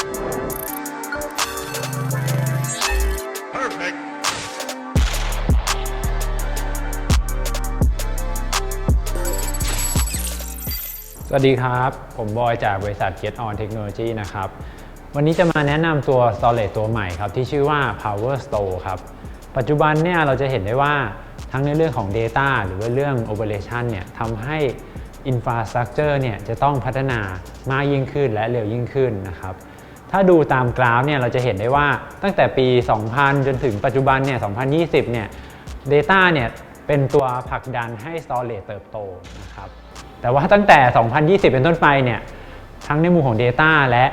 สวัสดีครับ ผมบอยจากบริษัท Get On Technology นะครับ วันนี้จะมาแนะนำตัว storage ตัวใหม่ครับ ที่ชื่อว่า Power Store ครับ ปัจจุบันเนี่ยเราจะเห็นได้ว่าทั้งในเรื่องของ Data หรือว่าเรื่อง Operation เนี่ยทำให้ Infrastructure เนี่ยจะต้องพัฒนามากยิ่งขึ้นและเร็วยิ่งขึ้นนะครับ ถ้าดูตามกราฟเนี่ยเราจะเห็นได้ว่าตั้งแต่ปี 2000 จนถึงปัจจุบันเนี่ย 2020 เนี่ย Data เนี่ยเป็นตัวผลักดันให้ Storage เติบโตนะครับ แต่ว่าตั้งแต่ 2020 เป็นต้นไปเนี่ยทั้งในมุมของ Data และ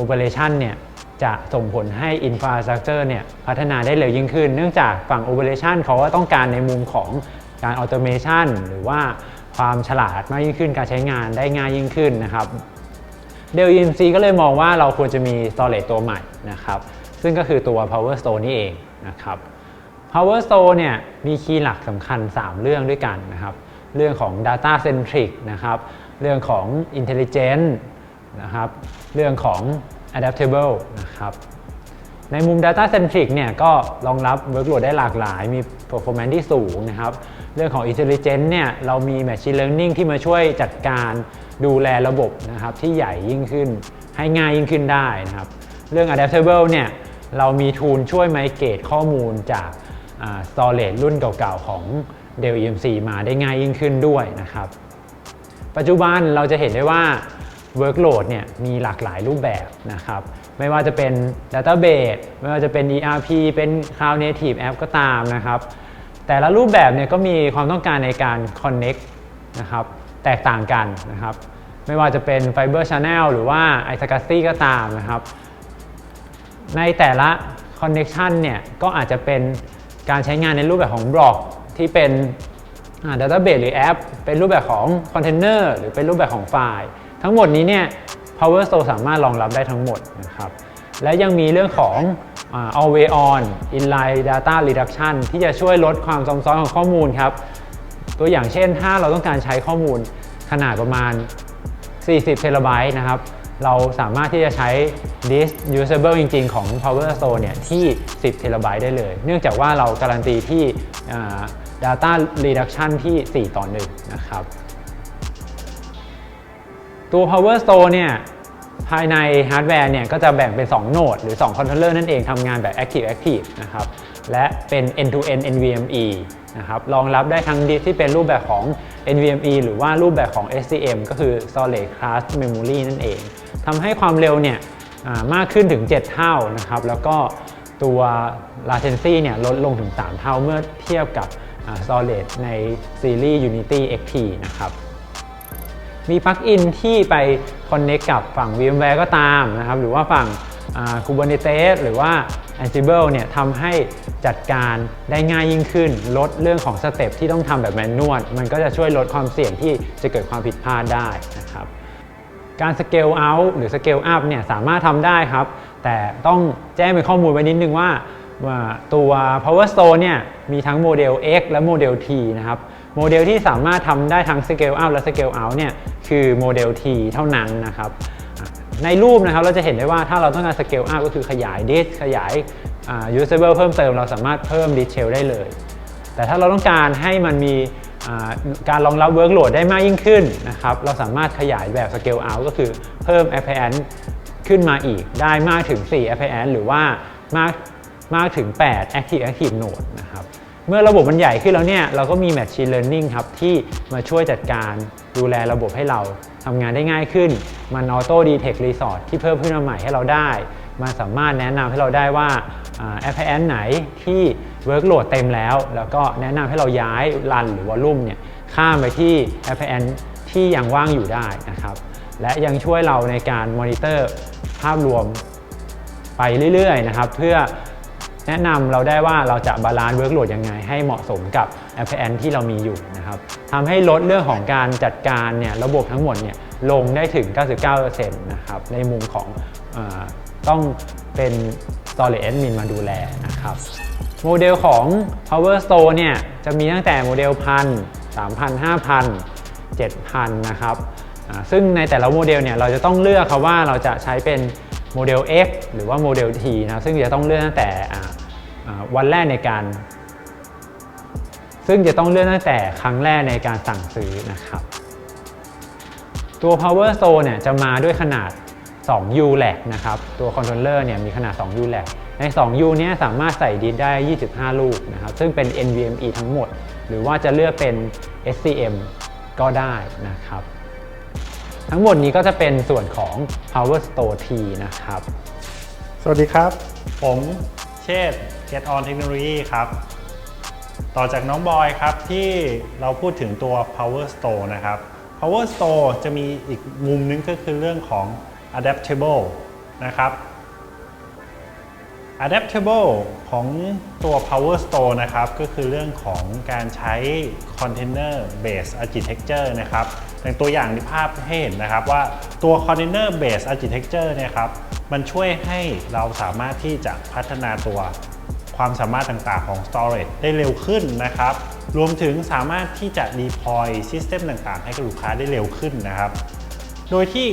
Operation เนี่ยจะส่งผลให้ Infrastructure เนี่ยพัฒนาได้เร็วยิ่งขึ้น เนื่องจากฝั่ง Operation เขาก็ต้องการในมุมของการ Automation หรือว่าความฉลาดมากยิ่งขึ้นการใช้งานได้ง่ายยิ่งขึ้นนะครับ เดล EMC ก็เลยมองว่าเราควรจะมี storage ตัวใหม่นะครับซึ่งก็คือตัว Power Store นี่เองนะครับ Power Store เนี่ยมีคีย์หลักสำคัญ 3 เรื่องด้วยกันนะครับ เรื่องของ Data Centric นะครับ เรื่องของ Intelligent นะครับ เรื่องของ Adaptable นะครับ ในมุม Data Centric เนี่ยก็รองรับ workload ได้หลากหลาย มี performance ที่สูงนะครับ เรื่องของ Intelligent เนี่ยเรามี Machine Learning ที่มาช่วยจัดการ ดูแลระบบนะครับที่ใหญ่ยิ่งขึ้น ให้ง่ายยิ่งขึ้นได้นะครับ เรื่อง Adaptable เนี่ยเรามีทูลช่วย migrate ข้อมูลจาก storage รุ่นเก่าๆ ของ Dell EMC มาได้ง่ายยิ่งขึ้นด้วยนะครับ ปัจจุบันเราจะเห็นได้ว่า workload เนี่ยมีหลากหลายรูปแบบนะครับ ไม่ว่าจะเป็น database ไม่ว่าจะเป็น ERP เป็น cloud native app ก็ตามนะครับ แต่ละรูปแบบเนี่ยก็มีความต้องการในการ connect นะครับ แตกต่างกันนะครับ ไม่ว่าจะเป็น fiber channel หรือว่า i s c a s y ก็ตามนะครับ ในแต่ละ connection เนี่ยก็อาจจะเป็นการใช้งานในรูปแบบของบล็อกที่เป็นอ่า database หรือแอป เป็นรูปแบบของคอนเทนเนอร์หรือเป็นรูปแบบของไฟล์ ทั้งหมดนี้เนี่ย Power Store สามารถรองรับได้ทั้งหมดนะครับ และยังมีเรื่องของอ่า always on inline data reduction ที่จะช่วยลดความซับซ้อนของข้อมูลครับ ตัวอย่างเช่น ถ้าเราต้องการใช้ข้อมูลขนาดประมาณ 40 เทราไบต์นะครับ เราสามารถที่จะใช้ disk usable จริง ๆ ของ Power Store เนี่ยที่ 10 เทราไบต์ได้เลย เนื่องจากว่าเราการันตีที่ data reduction ที่ 4 ต่อ1นะครับ ตัว Power Store เนี่ยภายในฮาร์ดแวร์เนี่ยก็จะแบ่งเป็น 2 โหนด หรือ 2 คอนโทรลเลอร์นั่นเองทำงานแบบ Active Active นะครับ และเป็น End-to-End NVMe นะครับรองรับได้ทั้งดิสที่เป็นรูปแบบของ NVMe หรือว่ารูปแบบของ SCM ก็คือ Solid Class Memory นั่นเองทำให้ความเร็วเนี่ยมากขึ้นถึง 7 เท่านะครับแล้วก็ตัว latency เนี่ยลดลงถึง 3 เท่าเมื่อเทียบกับ Solid ในซีรีส์ Unity XT นะครับมีปลั๊กอินที่ไป Connect กับฝั่ง VMware ก็ตามนะครับหรือว่าฝั่ง Kubernetes หรือว่า Ansible เนี่ยทำให้จัดการได้ง่ายยิ่งขึ้น ลดเรื่องของสเต็ปที่ต้องทำแบบแมนนวลมันก็จะช่วยลดความเสี่ยงที่จะเกิดความผิดพลาดได้นะครับการสเกลเอาท์หรือสเกลอัพเนี่ยสามารถทำได้ครับ แต่ต้องแจ้งเป็นข้อมูลไว้นิดนึงว่าว่าตัว Power Store เนี่ยมีทั้งโมเดล X และโมเดล T นะครับ โมเดลที่สามารถทำได้ทั้ง Scale Up และ Scale Out เนี่ยคือโมเดล T เท่านั้นนะครับ ในรูปนะครับเราจะเห็นได้ว่าถ้าเราต้องการ Scale Up ก็คือขยาย disk ขยายอ่า usable เพิ่มเติมเราสามารถเพิ่ม disk shell ได้เลย แต่ถ้าเราต้องการให้มันมีการรองรับ workload ได้มากยิ่งขึ้นนะครับเราสามารถขยายแบบ scale out ก็คือเพิ่ม appliance ขึ้นมาอีกได้มากถึง 4 appliance หรือว่ามากมากถึง 8 active active node นะครับเมื่อระบบมันใหญ่ขึ้นแล้วเนี่ยเราก็มี machine learning ครับที่มาช่วยจัดการดูแลระบบให้เราทำงานได้ง่ายขึ้น มัน auto detect resource ที่เพิ่มขึ้นมาใหม่ให้เราได้ มันสามารถแนะนำให้เราได้ว่าแอปพลิเคชันไหนที่ workload เต็มแล้ว แล้วก็แนะนำให้เราย้ายรันหรือวอลลุ่มเนี่ยข้ามไปที่แอปพลิเคชันที่ยังว่างอยู่ได้นะครับ และยังช่วยเราในการมอนิเตอร์ภาพรวมไปเรื่อยๆนะครับ เพื่อแนะนำเราได้ว่าเราจะบาลานซ์เวิร์กโหลดยังไงให้เหมาะสมกับแอปพลิเคชันที่เรามีอยู่นะครับ ทำให้ลดเรื่องของการจัดการเนี่ยระบบทั้งหมดเนี่ยลงได้ถึง 99%นะครับในมุมของอต้องเป็น Storage Admin มาดูแลนะครับโมเดลของ Power Store เนี่ยจะมีตั้งแต่โมเดลพันสามพันห้าพันเจ็ดพันนะครับซึ่งในแต่ละโมเดลเนี่ยเราจะต้องเลือกครับว่าเราจะใช้เป็นโมเดล X หรือว่าโมเดล T นะซึ่งจะต้องเลือนตั้งแต่วันแรกในการ ซึ่งจะต้องเลื่อนตั้งแต่ครั้งแรกในการสั่งซื้อนะครับ ตัว Power Store เนี่ยจะมาด้วยขนาด 2 U lag นะครับ ตัวคอนโทรลเลอร์เนี่ยมีขนาด 2 U lag ใน 2 U เนี้สามารถใส่ดิสได้ 25 ลูกนะครับ ซึ่งเป็น NVMe ทั้งหมด หรือว่าจะเลือกเป็น SCM ก็ได้นะครับ ทั้งหมดนี้ก็จะเป็นส่วนของ Power Store T นะครับ สวัสดีครับ ผมเชษฐ์ Get On Technology ครับ ต่อจากน้องบอยครับที่เราพูดถึงตัว Power Store นะครับ Power Store จะมีอีกมุมนึงก็คือเรื่องของ Adaptable นะครับ Adaptable ของตัว Power Store นะครับ ก็คือเรื่องของการใช้ Container Based Architecture นะครับอย่างตัวอย่างที่ภาพให้เห็นนะครับว่าตัว Container Based Architecture เนี่ยครับ มันช่วยให้เราสามารถที่จะพัฒนาตัว ความสามารถต่างๆของ Storage ได้เร็วขึ้นนะครับ รวมถึงสามารถที่จะ deploy System ต่างๆ ให้กับลูกค้าได้เร็วขึ้นนะครับ โดยที่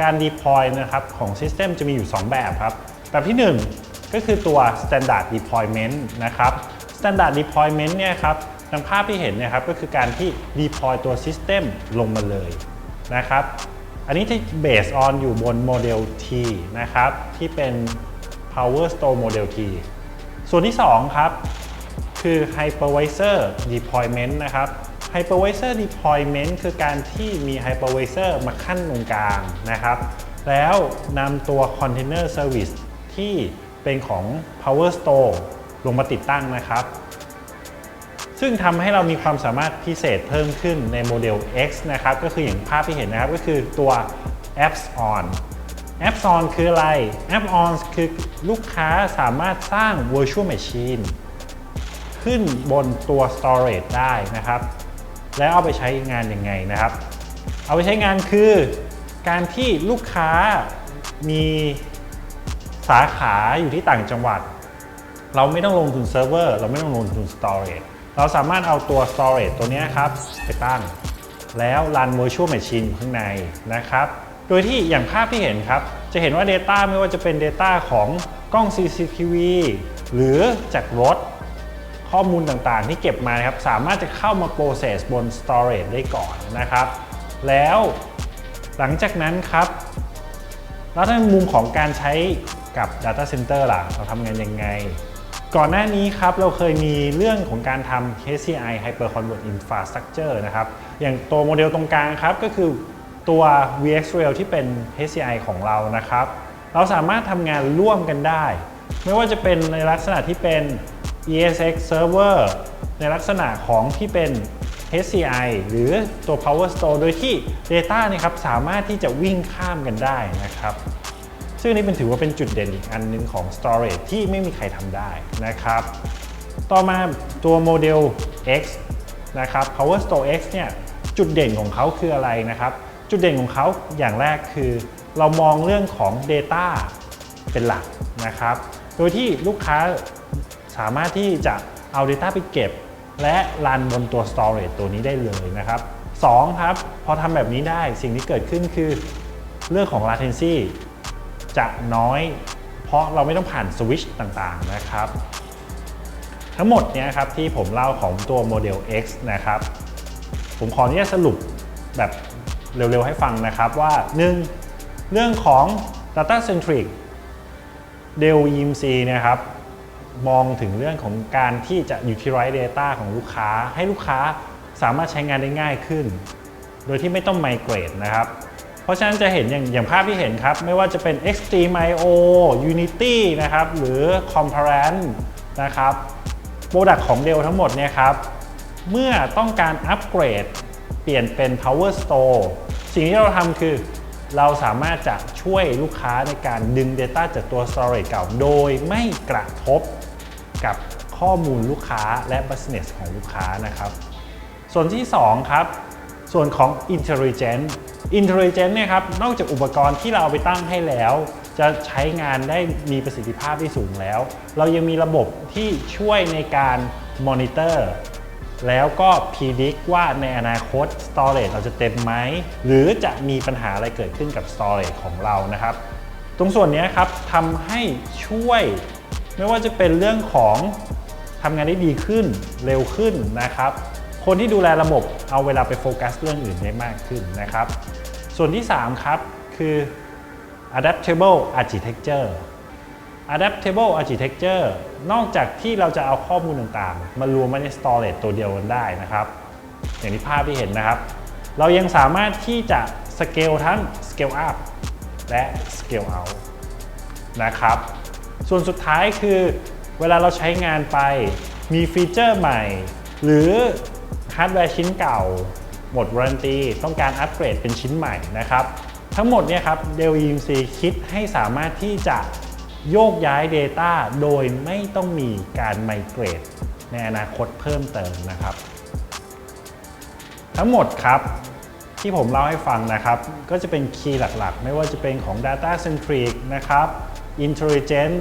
การ deploy นะครับของ System จะมีอยู่ 2 แบบครับ แบบที่ 1 ก็คือตัว standard deployment นะครับ standard deployment เนี่ยครับดังภาพที่เห็นนะครับ ก็คือการที่ deploy ตัว system ลงมาเลยนะครับ อันนี้ที่ based on อยู่บนโมเดล T นะครับ ที่เป็น power store model T ส่วนที่ 2 ครับ คือ hypervisor deployment นะครับ hypervisor deployment คือการที่มี hypervisor มาขั้นตรงกลางนะครับ แล้วนำตัว container service ที่เป็นของ power store ลงมาติดตั้งนะครับ ซึ่งทำให้เรามีความสามารถพิเศษเพิ่มขึ้นในโมเดล X นะครับ ก็คืออย่างภาพที่เห็นนะครับ ก็คือตัว apps on apps on คืออะไร apps on คือลูกค้าสามารถสร้าง virtual machine ขึ้นบนตัว storage ได้นะครับ แล้วเอาไปใช้งานยังไงนะครับ เอาไปใช้งานคือการที่ลูกค้ามีสาขาอยู่ที่ต่างจังหวัด เราไม่ต้องลงทุนเซิร์ฟเวอร์เราไม่ต้องลงทุน storage เราสามารถเอาตัว storage ตัวนี้ครับ ไปตั้ง แล้วรัน virtual machine อยู่ข้างในนะครับ โดยที่อย่างภาพที่เห็นครับ จะเห็นว่า Data ไม่ว่าจะเป็น Data ของกล้อง CCTV หรือจากรถข้อมูลต่างๆที่เก็บมานะครับ สามารถจะเข้ามา process บน storage ได้ก่อนนะครับ แล้วหลังจากนั้นครับ แล้วในมุมของการใช้กับ Data Center ล่ะ เราทำงานยังไง ก่อนหน้านี้ครับเราเคยมีเรื่องของการทำ HCI Hyper Convert Infrastructure นะครับ อย่างตัวโมเดลตรงกลางครับก็คือ ตัว VxRail ที่เป็น HCI ของเรานะครับ เราสามารถทำงานร่วมกันได้ ไม่ว่าจะเป็นในลักษณะที่เป็น ESX Server ในลักษณะของที่เป็น HCI หรือตัว Power Store โดยที่ Data เนะครับสามารถที่จะวิ่งข้ามกันได้นะครับ ซึ่งนี่เป็นถือว่าเป็นจุดเด่นอีกอันหนึงของ Storage ที่ไม่มีใครทำได้นะครับ ต่อมาตัวโมเดล X นะครับ Power Store X เนี่ยจุดเด่นของเขาคืออะไรนะครับ จุดเด่นของเขาอย่างแรกคือ เรามองเรื่องของ Data เป็นหลักนะครับ โดยที่ลูกค้าสามารถที่จะเอา Data ไปเก็บ และรันบนตัว Storage ตัวนี้ได้เลยนะครับ 2 ครับ พอทำแบบนี้ได้สิ่งที่เกิดขึ้นคือเรื่องของ latency จะน้อย เพราะเราไม่ต้องผ่านสวิชต่างๆนะครับ ทั้งหมดเนี่ยครับที่ผมเล่าของตัวโมเดล X นะครับ ผมขออนุญาตสรุปแบบ เร็วๆให้ฟังนะครับว่า 1. เรื่องของ Data Centric Dell EMC นะครับมองถึงเรื่องของการที่จะ utilize data ของลูกค้า ให้ลูกค้าสามารถใช้งานได้ง่ายขึ้น โดยที่ไม่ต้อง migrate นะครับ เพราะฉะนั้นจะเห็นอย่างอย่างภาพที่เห็นครับ ไม่ว่าจะเป็น Extreme IO Unity นะครับ หรือ Comparant นะครับโปรดักของ Dell ทั้งหมดเนี่ยครับ เมื่อต้องการอัปเกรด เปลี่ยนเป็น Power Store สิ่งที่เราทำคือเราสามารถจะช่วยลูกค้าในการดึง Data จากตัว Storage เก่า โดยไม่กระทบกับข้อมูลลูกค้าและ Business ของลูกค้านะครับ ส่วนที่ 2 ครับ ส่วนของ Intelligent Intelligent เนี่ยครับนอกจากอุปกรณ์ที่เราเอาไปตั้งให้แล้ว จะใช้งานได้มีประสิทธิภาพที่สูงแล้ว เรายังมีระบบที่ช่วยในการ Monitor แล้วก็ predict ว่าในอนาคต storage เราจะเต็มไหม หรือจะมีปัญหาอะไรเกิดขึ้นกับ storage ของเรานะครับ ตรงส่วนนี้ครับทำให้ช่วย ไม่ว่าจะเป็นเรื่องของทำงานได้ดีขึ้นเร็วขึ้นนะครับ คนที่ดูแลระบบเอาเวลาไปโฟกัสเรื่องอื่นได้มากขึ้นนะครับ ส่วนที่ 3 ครับ คือ adaptable architecture adaptable architecture นอกจากที่เราจะเอาข้อมูลต่างๆ มารวมไว้ใน storage ตัวเดียวกันได้นะครับ อย่างที่ภาพที่เห็นนะครับ เรายังสามารถที่จะ scale ทั้ง scale up และ scale out นะครับ ส่วนสุดท้ายคือเวลาเราใช้งานไปมีฟีเจอร์ใหม่ หรือฮาร์ดแวร์ชิ้นเก่า หมดวารันตีต้องการอัปเกรดเป็นชิ้นใหม่นะครับ ทั้งหมดเนี่ยครับ Dell EMC คิดให้สามารถที่จะ โยกย้าย Data โดยไม่ต้องมีการไมเกรดในอนาคตเพิ่มเติมนะครับ ทั้งหมดครับที่ผมเล่าให้ฟังนะครับ ก็จะเป็นคีย์หลักๆ ไม่ว่าจะเป็นของ Data Centric นะครับ Intelligent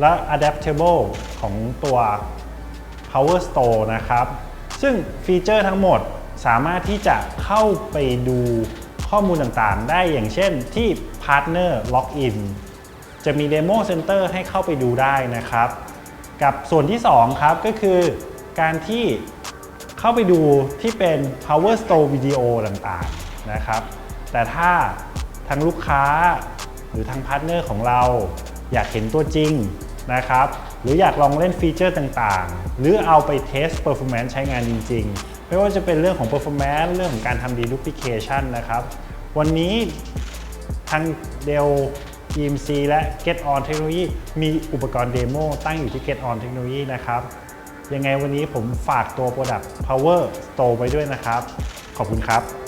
และ Adaptable ของตัว Power Store นะครับ ซึ่งฟีเจอร์ทั้งหมดสามารถที่จะเข้าไปดูข้อมูลต่างๆ ได้อย่างเช่นที่ Partner Login จะมี Demo Center ให้เข้าไปดูได้นะครับ กับส่วนที่ 2 ครับก็คือการที่เข้าไปดูที่เป็น Power Store Video ต่างๆนะครับ แต่ถ้าทางลูกค้าหรือทางพาร์ทเนอร์ของเราอยากเห็นตัวจริงนะครับ หรืออยากลองเล่นฟีเจอร์ต่างๆ หรือเอาไปเทส performance ใช้งานจริง ๆ ไม่ว่าจะเป็นเรื่องของ performance เรื่องของการทำ deduplication นะครับ วันนี้ทาง Dell EMC และ Get On Technology มีอุปกรณ์เดโมตั้งอยู่ที่ Get On Technology นะครับ ยังไงวันนี้ผมฝากตัว Product Power Store ไปด้วยนะครับ ขอบคุณครับ